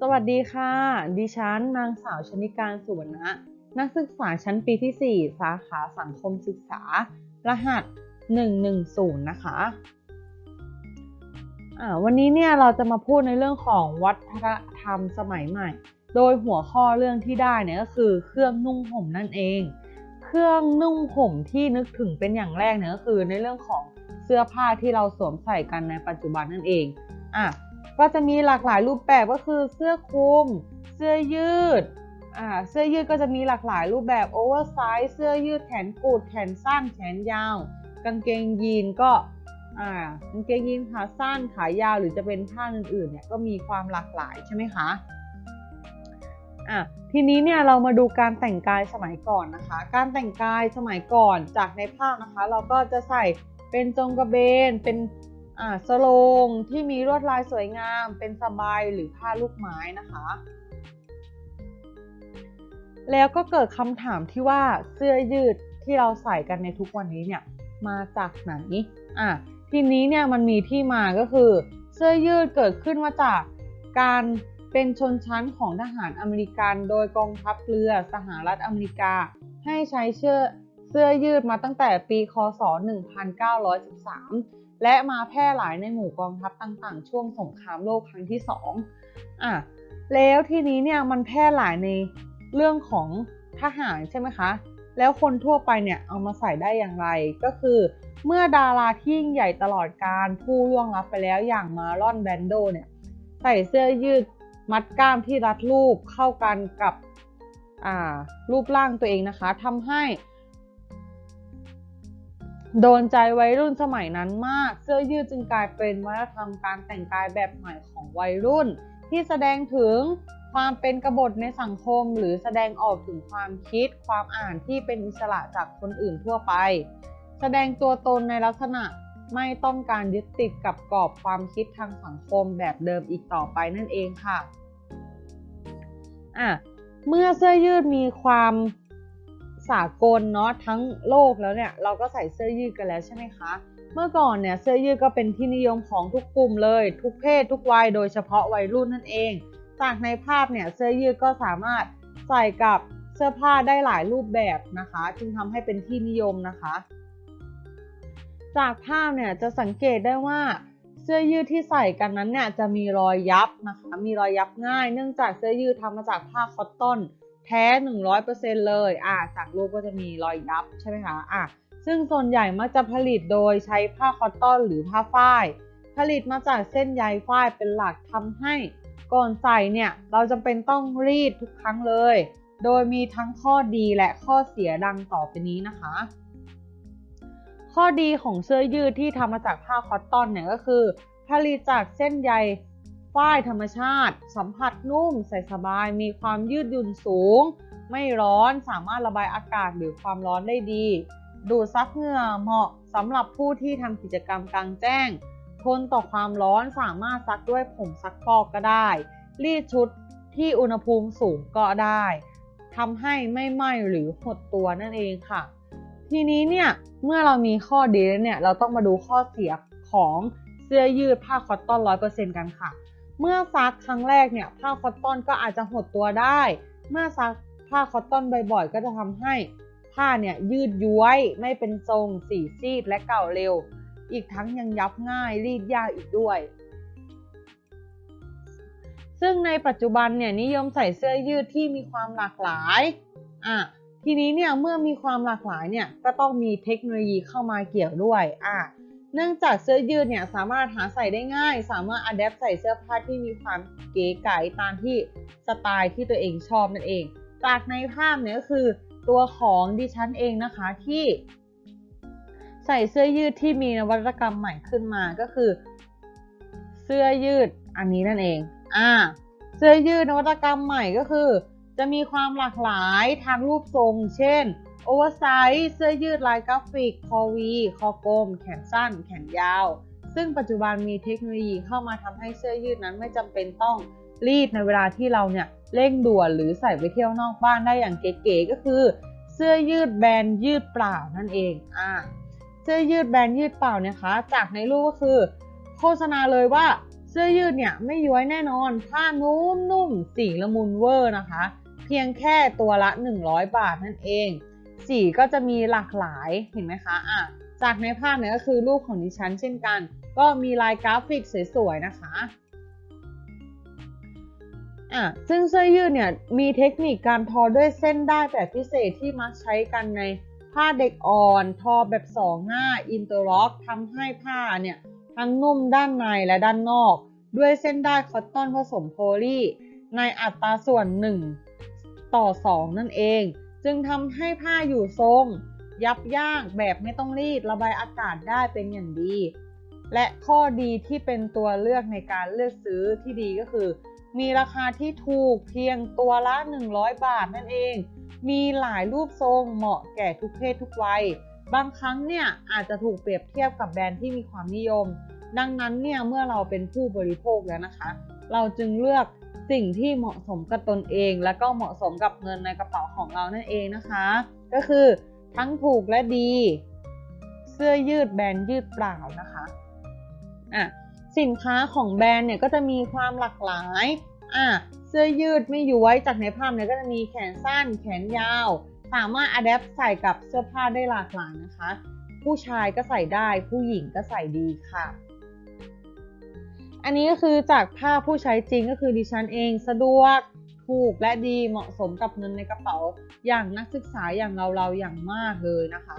สวัสดีค่ะ ดิฉันนางสาวชนิการสุวรรณะ นักศึกษาชั้นปีที่ 4 สาขาสังคมศึกษา รหัส 110 นะคะวันนี้เนี่ยเราจะมาพูดในเรื่องของวัฒนธรรมสมัยใหม่ โดยหัวข้อเรื่องที่ได้เนี่ยก็คือเครื่องนุ่งห่มนั่นเอง เครื่องนุ่งห่มที่นึกถึงเป็นอย่างแรกเนี่ยก็คือในเรื่องของเสื้อผ้าที่เราสวมใส่กันในปัจจุบันนั่นเองอะ ก็จะมีหลากหลายรูปแบบก็คือเสื้อคลุม เสื้อยืดอ่าเสื้อยืดก็จะมีหลากหลายรูปแบบโอเวอร์ไซส์เสื้อยืดแขนกุดแขนสั้นแขนยาว กางเกงยีนก็อ่ากางเกงยีนขาสั้นขายาวหรือจะเป็นผ้าอื่นๆเนี่ยก็มีความหลากหลายใช่ไหมคะอะทีนี้เนี่ยเรามาดูการแต่งกายสมัยก่อนนะคะ การแต่งกายสมัยก่อนจากในภาพนะคะ เราก็จะใส่เป็นจงกระเบนเป็น สโลงที่มีลวดลายสวยงามเป็นสบายหรือผ้าลูกไม้นะคะ แล้วก็เกิดคำถามที่ว่าเสื้อยืดที่เราใส่กันในทุกวันนี้เนี่ยมาจากไหนอะทีนี้เนี่ยมันมีที่มาก็คือ เสื้อยืดเกิดขึ้นมาจากการเป็นชนชั้นของทหารอเมริกันโดยกองทัพเรือสหรัฐอเมริกา ให้ใช้เสื้อเสื้อยืดมาตั้งแต่ปี คศ 1913 และมาแพร่หลายในหมู่กองทัพต่างๆ ช่วงสงครามโลกครั้งที่2อะแล้วทีนี้เนี่ยมันแพร่หลายในเรื่องของทหารใช่ไหมคะ แล้วคนทั่วไปเนี่ยเอามาใส่ได้อย่างไรก็คือ เมื่อดาราที่ยิ่งใหญ่ตลอดการผู้ล่วงลับไปแล้วอย่างมาลอนแบนโดเนี่ยใส่เสื้อยืดมัดกล้ามที่รัดรูปเข้ากันกับรูปร่างตัวเองนะคะทำให้ โดนใจวัยรุ่นสมัยนั้นมาก เสื้อยืดจึงกลายเป็นวัฒนธรรมการแต่งกายแบบใหม่ของวัยรุ่น ที่แสดงถึงความเป็นกบฏในสังคม หรือแสดงออกถึงความคิด ความอ่านที่เป็นอิสระจากคนอื่นทั่วไป แสดงตัวตนในลักษณะไม่ต้องการยึดติดกับกรอบความคิดทางสังคมแบบเดิมอีกต่อไปนั่นเองค่ะอะเมื่อเสื้อยืดมีความ สากลเนาะทั้งโลกแล้วเนี่ยเราก็ใส่เสื้อยืดกันแล้วใช่ไหมคะ เมื่อก่อนเนี่ยเสื้อยืดก็เป็นที่นิยมของทุกกลุ่มเลย ทุกเพศทุกวัยโดยเฉพาะวัยรุ่นนั่นเอง จากในภาพเนี่ยเสื้อยืดก็สามารถใส่กับเสื้อผ้าได้หลายรูปแบบนะคะ จึงทำให้เป็นที่นิยมนะคะ จากภาพเนี่ยจะสังเกตได้ว่าเสื้อยืดที่ใส่กันนั้นเนี่ยจะมีรอยยับนะคะ มีรอยยับง่าย เนื่องจากเสื้อยืดทำมาจากผ้าคอตตอน แท้ 100%เลยอ่าจากรูปก็จะมีรอยยับใช่ไหมคะอะซึ่งส่วนใหญ่มักจะผลิตโดยใช้ผ้าคอตตอนหรือผ้าฝ้าย ผลิตมาจากเส้นใยฝ้ายเป็นหลักทำให้ก่อนใส่เนี่ยเราจำเป็นต้องรีดทุกครั้งเลย โดยมีทั้งข้อดีและข้อเสียดังต่อไปนี้นะคะ ข้อดีของเสื้อยืดที่ทำมาจากผ้าคอตตอนเนี่ยก็คือ ผลิตจากเส้นใย ฝ้ายธรรมชาติ สัมผัสนุ่มใส่สบาย มีความยืดหยุ่นสูง ไม่ร้อนสามารถระบายอากาศหรือความร้อนได้ดี ดูดซับเหงื่อเหมาะสำหรับผู้ที่ทำกิจกรรมกลางแจ้ง ทนต่อความร้อนสามารถซักด้วยผงซักฟอกก็ได้ รีดชุดที่อุณหภูมิสูงก็ได้ทำให้ไม่ไหม้หรือหดตัวนั่นเองค่ะ ทีนี้เนี่ยเมื่อเรามีข้อดีแล้วเนี่ยเราต้องมาดูข้อเสียของเสื้อยืดผ้าคอตตอน 100%กันค่ะ เมื่อซักครั้งแรกเนี่ยผ้าคอตตอนก็อาจจะหดตัวได้ เมื่อซักผ้าคอตตอนบ่อยๆ ก็จะทำให้ผ้าเนี่ยยืดย้วยไม่เป็นทรงสีซีดและเก่าเร็ว อีกทั้งยังยับง่ายรีดยากอีกด้วย ซึ่งในปัจจุบันเนี่ยนิยมใส่เสื้อยืดที่มีความหลากหลายอะทีนี้เนี่ยเมื่อมีความหลากหลายเนี่ยก็ต้องมีเทคโนโลยีเข้ามาเกี่ยวด้วยอะ เนื่องจากเสื้อยืดเนี่ยสามารถหาใส่ได้ง่าย สามารถอัดแอปใส่เสื้อผ้าที่มีความเก๋ไก๋ตามที่สไตล์ที่ตัวเองชอบนั่นเอง จากในภาพเนี่ยก็คือตัวของดิฉันเองนะคะที่ใส่เสื้อยืดที่มีนวัตกรรมใหม่ขึ้นมาก็คือ เสื้อยืดอันนี้นั่นเอง อ่า เสื้อยืดนวัตกรรมใหม่ก็คือ จะมีความหลากหลายทางรูปทรง เช่น โอเวอร์ไซส์เสื้อยืดลายกราฟิก คอวี คอกลม แขนสั้น แขนยาว ซึ่งปัจจุบันมีเทคโนโลยีเข้ามาทำให้เสื้อยืดนั้นไม่จำเป็นต้องรีดในเวลาที่เราเนี่ยเร่งด่วนหรือใส่ไปเที่ยวนอกบ้านได้อย่างเก๋ๆก็คือ เสื้อยืดแบรนด์ยืดเปล่านั่นเองอ่าเสื้อยืดแบรนด์ยืดเปล่านะคะ จากในรูปก็คือ โฆษณาเลยว่าเสื้อยืดเนี่ยไม่ย้วยแน่นอนผ้านุ่มๆสีละมุนเวอร์นะคะ เพียงแค่ตัวละ 100 บาทนั่นเอง สีก็จะมีหลากหลายเห็นไหมคะอะจากในภาพเนี่ยก็คือรูปของดิฉันเช่นกัน ก็มีลายกราฟิกสวยๆนะคะอะซึ่งเสื้อยืดเนี่ยมีเทคนิคการทอด้วยเส้นได้แบบพิเศษที่มักใช้กันในผ้าเด็กอ่อน ทอแบบสองหน้าอินเตอร์ล็อกทำให้ผ้าเนี่ยทั้งนุ่มด้านในและด้านนอก ด้วยเส้นได้คอตตอนผสมโพลีในอัตราส่วน 1 ต่อ 2 นั่นเอง จึงทำให้ผ้าอยู่ทรง ยับย่างแบบไม่ต้องรีดระบายอากาศได้เป็นอย่างดี และข้อดีที่เป็นตัวเลือกในการเลือกซื้อที่ดีก็คือ มีราคาที่ถูกเพียงตัวละ 100 บาทนั่นเอง มีหลายรูปทรงเหมาะแก่ทุกเพศทุกวัย บางครั้งเนี่ยอาจจะถูกเปรียบเทียบกับแบรนด์ที่มีความนิยม ดังนั้นเนี่ยเมื่อเราเป็นผู้บริโภคแล้วนะคะ เราจึงเลือก สิ่งที่เหมาะสมกับตนเอง และก็เหมาะสมกับเงินในกระเป๋าของเรานั่นเองนะคะ ก็คือทั้งถูกและดี เสื้อยืดแบรนด์ยืดเปล่านะคะอะสินค้าของแบรนด์เนี่ยก็จะมีความหลากหลายอะเสื้อยืดไม่ย้วยจากในภาพเนี่ยก็จะมีแขนสั้น แขนยาว สามารถอัดแอปใส่กับเสื้อผ้าได้หลากหลายนะคะ ผู้ชายก็ใส่ได้ผู้หญิงก็ใส่ดีค่ะ อันนี้ก็คือจากภาพผู้ใช้จริงก็คือดิฉันเองสะดวกถูกและดีเหมาะสมกับเงินในกระเป๋าอย่างนักศึกษาอย่างเราเราๆอย่างมากเลยนะคะ